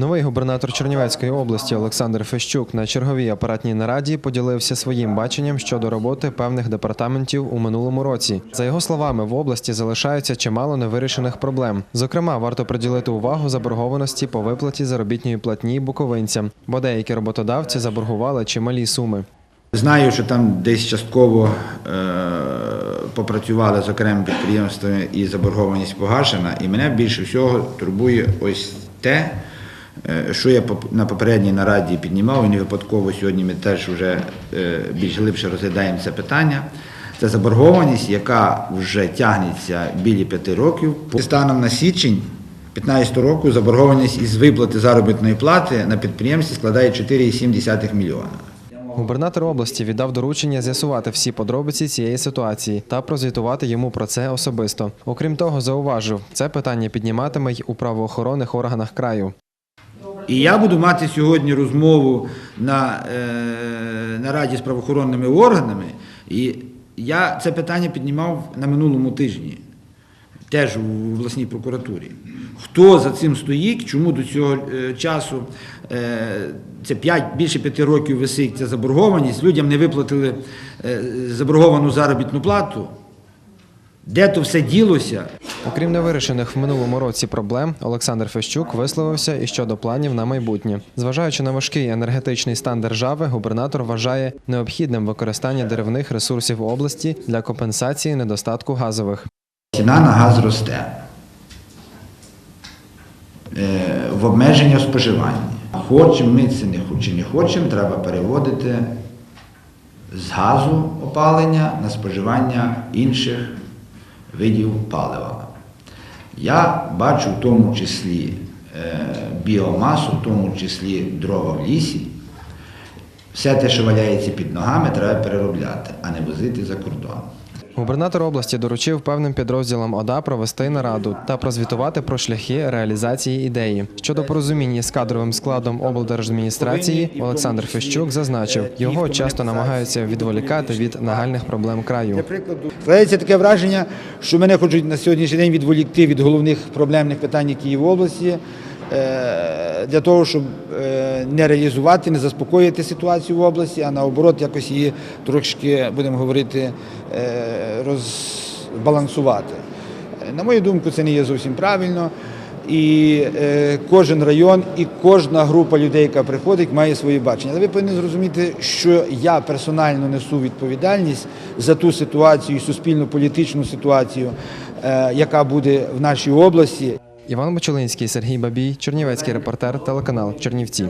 Новий губернатор Чернівецької області Олександр Фещук на черговій апаратній нараді поділився своїм баченням щодо роботи певних департаментів у минулому році. За його словами, в області залишаються чимало невирішених проблем. Зокрема, варто приділити увагу заборгованості по виплаті заробітної платні буковинцям, бо деякі роботодавці заборгували чималі суми. Знаю, що там десь частково е, попрацювали з окремими підприємствами і заборгованість погашена. І мене більше всього турбує ось те, що я на попередній нараді піднімав, і не випадково сьогодні ми теж вже е, більш глибше розглядаємо це питання. Це заборгованість, яка вже тягнеться біля п'яти років. Станом на січень 2015 року заборгованість із виплати заробітної плати на підприємстві складає 4,7 мільйона. Губернатор області віддав доручення з'ясувати всі подробиці цієї ситуації та прозвітувати йому про це особисто. Окрім того, зауважив, це питання підніматиме й у правоохоронних органах краю. І я буду мати сьогодні розмову на е, нараді з правоохоронними органами, і я це питання піднімав на минулому тижні, теж у обласній прокуратурі. Хто за цим стоїть, чому до цього е, часу е, це 5, більше п'яти років висить ця заборгованість, людям не виплатили е, заборговану заробітну плату, де то все ділося, Окрім невирішених в минулому році проблем, Олександр Фещук висловився і щодо планів на майбутнє. Зважаючи на важкий енергетичний стан держави, губернатор вважає необхідним використання деревних ресурсів області для компенсації недостатку газових. Ціна на газ росте. Е, В обмеження споживання. Хочемо ми це не чи не хочемо, треба переводити з газу опалення на споживання інших видів палива. Я бачу в тому числі е, біомасу, в тому числі дрова в лісі. Все те, що валяється під ногами, треба переробляти, а не возити за кордон. Губернатор області доручив певним підрозділам ОДА провести нараду та прозвітувати про шляхи реалізації ідеї. Щодо порозуміння з кадровим складом облдержадміністрації, Олександр Фещук зазначив, його часто намагаються відволікати від нагальних проблем краю. Складається таке враження, що мене хочуть на сьогоднішній день відволікти від головних проблемних питань, які є в області, е, для того, щоб е, не реалізувати, не заспокоїти ситуацію в області, а наоборот, якось її трошки, будемо говорити, е, розбалансувати. Е, На мою думку, це не є зовсім правильно. І е, кожен район і кожна група людей, яка приходить, має своє бачення. Але ви повинні зрозуміти, що я персонально несу відповідальність за ту ситуацію, суспільно-політичну ситуацію, е, яка буде в нашій області. Іван Бочулинський, Сергій Бабій, Чернівецький репортер, телеканал Чернівці.